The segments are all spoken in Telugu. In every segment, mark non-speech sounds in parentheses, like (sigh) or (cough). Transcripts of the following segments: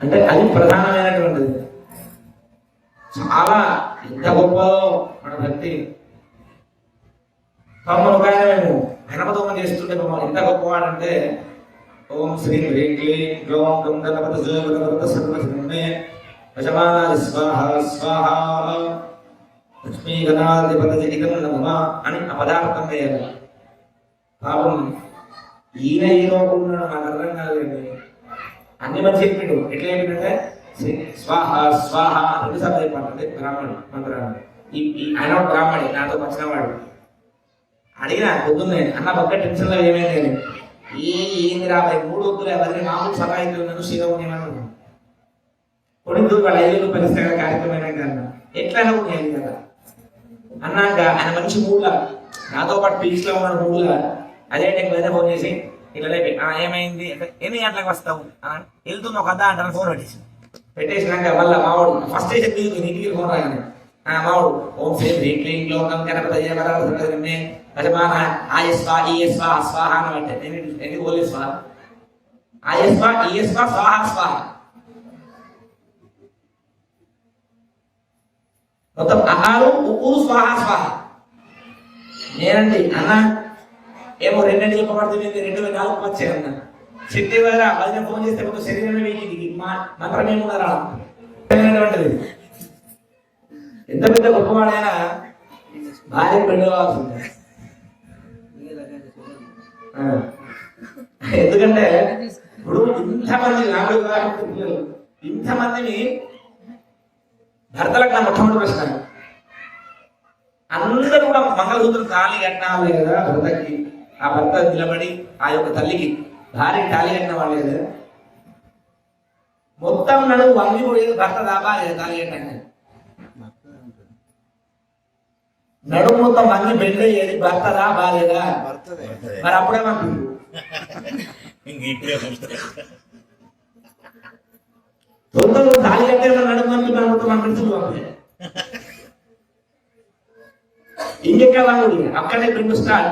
అంటే అది ప్రధానమైనటువంటిది. చాలా ఎంత గొప్పదో మన భక్తి పాపం ఒక ఆయన మేము గణపతోమం చేస్తుంటే మమ్మల్ని ఎంత గొప్పవాడంటే ఓం శ్రీ హ్రీం క్లీం గ్లౌం గం గణపత గణపత సర్వసిద్ధే వశమానాది స్వాహ స్వాహ. లక్ష్మీ గణాధిపత జగితం నమ అని ఆ పదార్థం వేయాలి. పాపం ఈయన ఈ లోపల ఉన్నాడు నాకు అర్థం కాలేదు. మంచి చెప్పిండు ఎట్లా చెప్పిండంటే స్వాహ స్వాహ రెండు సార్లు చెప్పాలంటే బ్రాహ్మణుడు మంత్రాన్ని. ఈ ఆయన బ్రాహ్మణి నాతో వచ్చిన వాడు అడిగిన పొద్దున్నే అన్న పక్క టెన్షన్లో ఏమైంది నేను ఏ ఏంది రాబాయి మూడు వద్దులు ఎవరిని మామూలు సహాయితులు నన్ను శ్రీరాముని కొడుకు వాళ్ళ ఐదు రూపాయలు ఇస్తే కార్యక్రమం అయినా ఎట్లా ఉన్నాయి కదా. అన్నాక ఆయన మంచి మూడులా. నాతో పాటు పీస్లో ఉన్న మూడులా. అదే టైం మీద ఫోన్ చేసి ఇట్లా లేపి ఏమైంది? ఎన్ని గంటలకు వస్తావు? అని వెళ్తున్నా ఒక అద్దా అంటాను ఫోన్ పెట్టేసి పెట్టేసినాక మళ్ళీ మావాడు ఫస్ట్ స్టేషన్ దిగుతుంది ఇంటికి ఫోన్ రాగానే ఆ మావాడు ఓం శ్రీ హ్రీం క్లీం లోకం గణపతయ వరదమే యజమాన ఆయస్వా ఈయస్వా స్వాహ అని అంటే ఎన్ని ఎన్ని ఓలి స్వాహ? ఆయస్వా ఈయస్వా స్వాహ స్వాహ. మొత్తం అహాలు ఊరు స్వాహ స్వాహ. నేనండి అన్న ఏమో రెండండి చెప్పబడుతుంది రెండు వేల నాలుగు వచ్చాయి అన్న. చెట్టు వేళ వదిన ఫోన్ చేస్తే కొంచెం శరీరమే వీకి మా మంత్రం ఏమున్నారా అనేటువంటిది ఎంత పెద్ద గొప్పవాడైనా భార్య పెళ్ళి కావాల్సింది ఎందుకంటే ఇప్పుడు ఇంతమంది నాలుగు వివాహం పిల్లలు ఇంతమందిని భర్తలకు నా మొట్టమొదటి ప్రశ్న. అందరూ కూడా మంగళసూత్రం తాళి కట్టాలి కదా భర్తకి ఆ భర్త నిలబడి ఆ యొక్క తల్లికి భార్యకి తాళి కట్టిన వాళ్ళే కదా? మొత్తం వంగి పోయేది భర్త దాబా తాళి కట్టాక నడుము మొత్తం వంగి బెండ్ అయ్యేది భర్త దా బాలేదా మరి అప్పుడే మాకు తొందరగా తాళి కట్టే నడుము మన మొత్తం మన పిలుచుకోవాలి ఇంకెక్కడ అక్కడే స్టార్ట్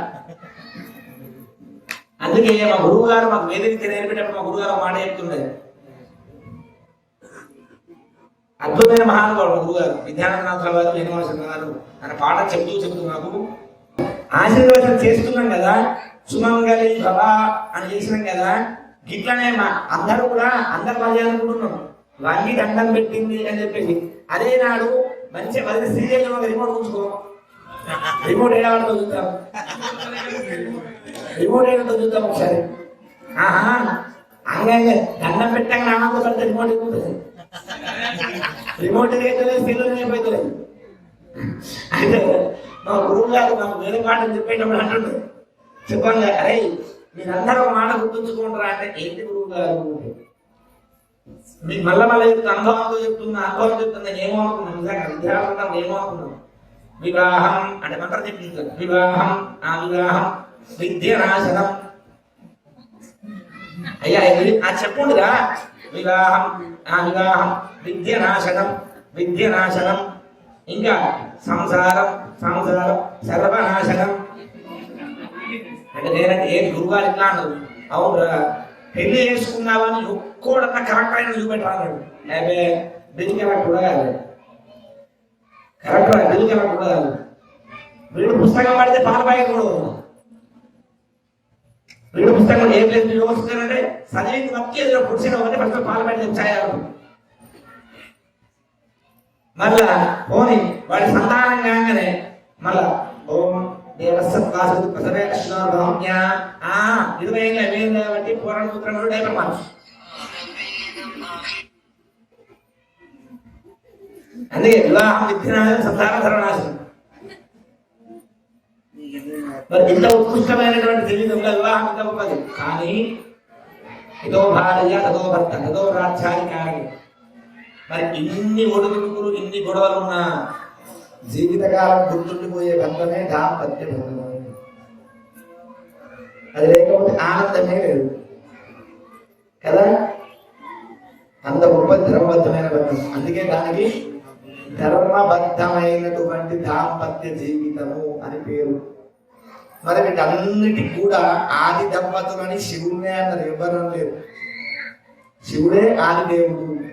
అందుకే మా గురువు గారు మాకు వేదిక నేర్పేటప్పుడు మా గురువు గారు మాట చెప్తుండే. అద్భుతమైన మహానుభావుడు మా గురువు గారు విద్యానందనాథుల గారు శ్రీనివాసరావు గారు ఆయన పాట చెప్తూ చెప్తూ నాకు ఆశీర్వచనం చేస్తున్నాం కదా. సుమంగళి భవ అని చేసినాం కదా. గిట్లనే మా అందరూ కూడా అందరు పనిచేయాలనుకుంటున్నాం వంగి దండం పెట్టింది అని చెప్పేసి. అదే నాడు మంచి పది సీరియల్ రిమోట్ ఉంచుకో. (laughs) రిమోట్ ఏడా చూద్దాం. రిమోట్ ఏడుందో చూద్దాం ఒకసారి. ఆహా అంగంగా దండం పెట్టాక నామకు పడితే రిమోట్ ఎక్కుతుంది రిమోట్ అయితే సీరియల్ అయిపోతుంది అంటే మా గురువు గారు మాకు వేరే పాఠం చెప్పేటప్పుడు అంటుండే. చెప్పండి అరే మీరందరూ మాట గుర్తుంచుకుంటారా అంటే ఏంటి గురువు గారు మీకు మళ్ళీ మళ్ళీ అనుభవంతో చెప్తున్నా అనుభవం చెప్తున్నా ఏమో అనుకున్నాం నిజంగా విద్యార్థులు ఏమో అనుకున్నాం వివాహం అంటే మంత్రం చెప్పింది కదా. వివాహం నా వివాహం విద్యనాశనం అయ్యా ఇది ఆ చెప్పుండుగా? వివాహం ఆ వివాహం విద్యనాశనం విద్యనాశనం ఇంకా సంసారం సంసారం సర్వనాశనం. అంటే నేనంటే ఏ గురుగారు ఇట్లా అన్నారు? అవునురా పెళ్ళి చేసుకున్నావని ఒక్కోడన్నా కరెక్ట్ అయిన చూపెట్టాడు అదే బిల్ కరెక్ట్ కూడా కాదు కరెక్ట్ బిల్ కరెక్ట్ కూడా కాదు వీడు పుస్తకం పడితే పాల పాయకూడదు. రెండు వదలడు. వీడు పుస్తకం ఏ ప్లేస్ యోగిస్తానంటే చదివింది మొత్తం ఏదో పుడిచిన ఒకటి ఫస్ట్ పార్లమెంట్ చేయాలి మళ్ళా పోని వాడి సంతానం కాగానే మళ్ళా ఓం దేవసత్వాసు ప్రసవే కృష్ణార్గామ్య ఆ ఇరవై ఏళ్ళ వేలు కాబట్టి పూర్ణ సూత్రం డైపర్ మార్చు. అందుకే వివాహం విద్యనాశం సంతాన సర్వనాశనం మరి ఇంత ఉత్కృష్టమైనటువంటి తెలియదు వివాహం ఇంత ఉన్నది కానీ ఇదో భార్య అదో భర్త అదో రాజ్యాధికారి. మరి ఇన్ని ఒడుగుడుకులు ఇన్ని గొడవలు ఉన్న జీవితకాలం గుర్తుండిపోయే బంధమే దాంపత్య బంధం. అది లేకపోతే ఆనందమే లేదు. కదా? అంత గొప్ప ధర్మబద్ధమైన బంధం. అందుకే దానికి ధర్మబద్ధమైనటువంటి దాంపత్య జీవితము అని పేరు. మరి వీటన్నిటికి కూడా ఆది దంపతులని శివుడే అన్నారు. ఎవరు లేదు శివుడే ఆది దేవుడు.